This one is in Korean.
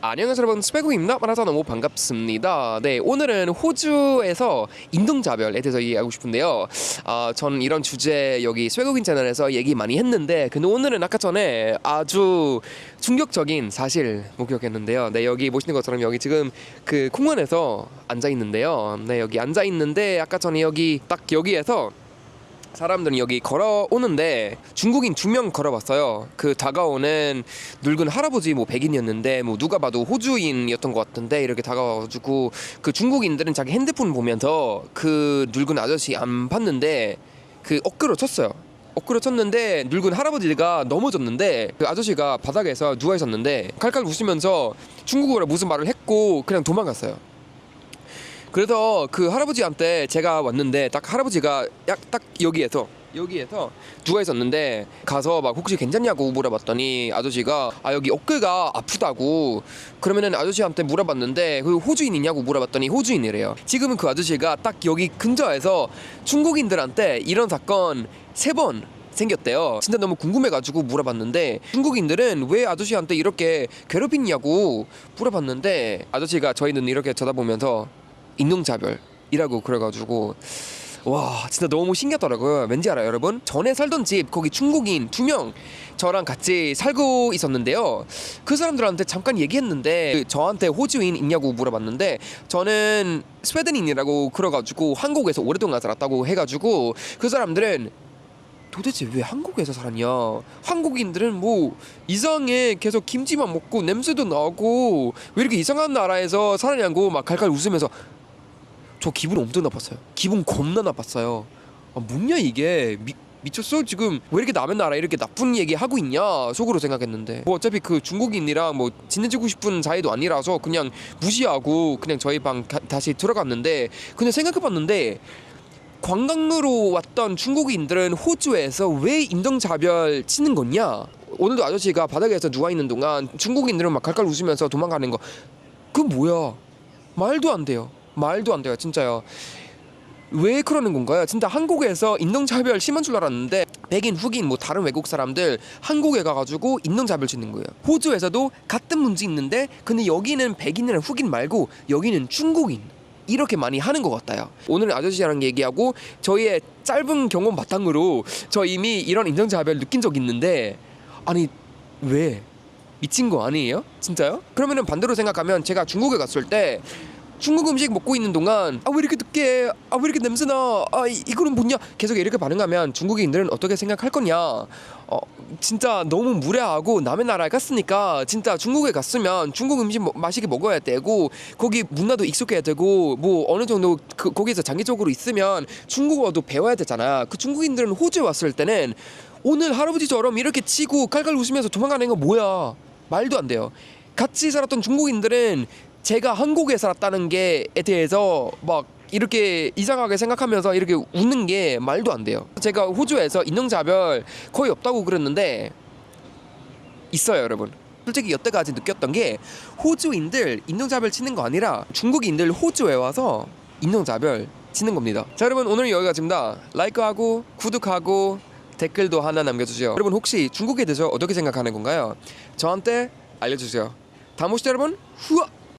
안녕하세요 여러분. 스페구입니다. 만나서 너무 반갑습니다. 네 오늘은 호주에서 인종자별에 대해서 얘기하고 싶은데요. 아 저는 이런 주제 여기 스웨고긴 채널에서 얘기 많이 했는데 근데 오늘은 아까 전에 아주 충격적인 사실 목격했는데요. 네 여기 보시는 것처럼 여기 지금 그 공원에서 앉아 있는데요. 네 여기 앉아 있는데 아까 전에 여기 딱 여기에서 사람들이 여기 걸어오는데 중국인 두 명 걸어봤어요. 그 다가오는 늙은 할아버지 뭐 백인이었는데 뭐 누가 봐도 호주인이었던 것 같은데 이렇게 다가와가지고 그 중국인들은 자기 핸드폰 보면서 그 늙은 아저씨 안 봤는데 그 엇그러 쳤어요. 엇그러 쳤는데 늙은 할아버지가 넘어졌는데 그 아저씨가 바닥에서 누워 있었는데 칼칼 웃으면서 중국어로 무슨 말을 했고 그냥 도망갔어요. 그래서 그 할아버지 한테 제가 왔는데 딱 할아버지가 약 딱 여기에서 여기에서 누워 있었는데 가서 막 혹시 괜찮냐고 물어봤더니 아저씨가 아 여기 어깨가 아프다고 그러면은 아저씨한테 물어봤는데 그 호주인이냐고 물어봤더니 호주인이래요. 지금은 그 아저씨가 딱 여기 근처에서 중국인들한테 이런 사건 세번 생겼대요. 진짜 너무 궁금해가지고 물어봤는데 중국인들은 왜 아저씨한테 이렇게 괴롭히냐고 물어봤는데 아저씨가 저희는 이렇게 쳐다보면서 인종차별이라고 그래가지고 와 진짜 너무 신기하더라고요. 왠지 알아요 여러분? 전에 살던 집 거기 중국인 두 명 저랑 같이 살고 있었는데요. 그 사람들한테 잠깐 얘기했는데 그 저한테 호주인 있냐고 물어봤는데 저는 스웨덴인이라고 그래가지고 한국에서 오랫동안 살았다고 해가지고 그 사람들은 도대체 왜 한국에서 살았냐? 한국인들은 뭐 이상해. 계속 김치만 먹고 냄새도 나고 왜 이렇게 이상한 나라에서 살았냐고 막 갈갈 웃으면서 저 기분 엄청 나빴어요. 기분 겁나 나빴어요. 아, 뭐냐 이게 미, 미쳤어 지금 왜 이렇게 남의 나라 이렇게 나쁜 얘기 하고 있냐 속으로 생각했는데 뭐 어차피 그 중국인이랑 뭐 친해지고 싶은 사이도 아니라서 그냥 무시하고 그냥 저희 방 가- 다시 들어갔는데 근데 생각해봤는데 관광으로 왔던 중국인들은 호주에서 왜 인종차별 치는 거냐? 오늘도 아저씨가 바닥에서 누워 있는 동안 중국인들은 막 갈갈 웃으면서 도망가는 거. 그건 뭐야? 말도 안 돼요. 말도 안 돼요, 진짜요. 왜 그러는 건가요? 진짜 한국에서 인종차별 심한 줄 알았는데 백인, 흑인, 뭐 다른 외국 사람들 한국에 가가지고 인종차별 짓는 거예요. 호주에서도 같은 문제 있는데 근데 여기는 백인이랑 흑인 말고 여기는 중국인. 이렇게 많이 하는 것 같아요. 오늘 아저씨랑 얘기하고 저희의 짧은 경험 바탕으로 저 이미 이런 인종차별 느낀 적 있는데 아니 왜 미친 거 아니에요? 진짜요? 그러면은 반대로 생각하면 제가 중국에 갔을 때 중국 음식 먹고 있는 동안 아 왜 이렇게 늦게 아왜 이렇게 냄새나 아 이, 이거는 뭐냐? 계속 이렇게 반응하면 중국인들은 어떻게 생각할 거냐? 어 진짜 너무 무례하고 남의 나라에 갔으니까 진짜 중국에 갔으면 중국 음식 뭐- 맛있게 먹어야 되고 거기 문화도 익숙해야 되고 뭐 어느 정도 그, 거기서 장기적으로 있으면 중국어도 배워야 되잖아. 그 중국인들은 호주에 왔을 때는 오늘 할아버지처럼 이렇게 치고 깔깔 웃으면서 도망가는 거 뭐야? 말도 안 돼요. 같이 살았던 중국인들은 제가 한국에 살았다는 게에 대해서 막 이렇게 이상하게 생각하면서 이렇게 웃는 게 말도 안 돼요. 제가 호주에서 인종차별 거의 없다고 그랬는데 있어요, 여러분. 솔직히 여태까지 느꼈던 게 호주인들 인종차별 치는 거 아니라 중국인들 호주에 와서 인종차별 치는 겁니다. 자, 여러분 오늘 여기까지입니다. 라이크하고 구독하고 댓글도 하나 남겨주세요. 여러분 혹시 중국에 대해서 어떻게 생각하는 건가요? 저한테 알려주세요. 다음 보시죠 여러분. 후아!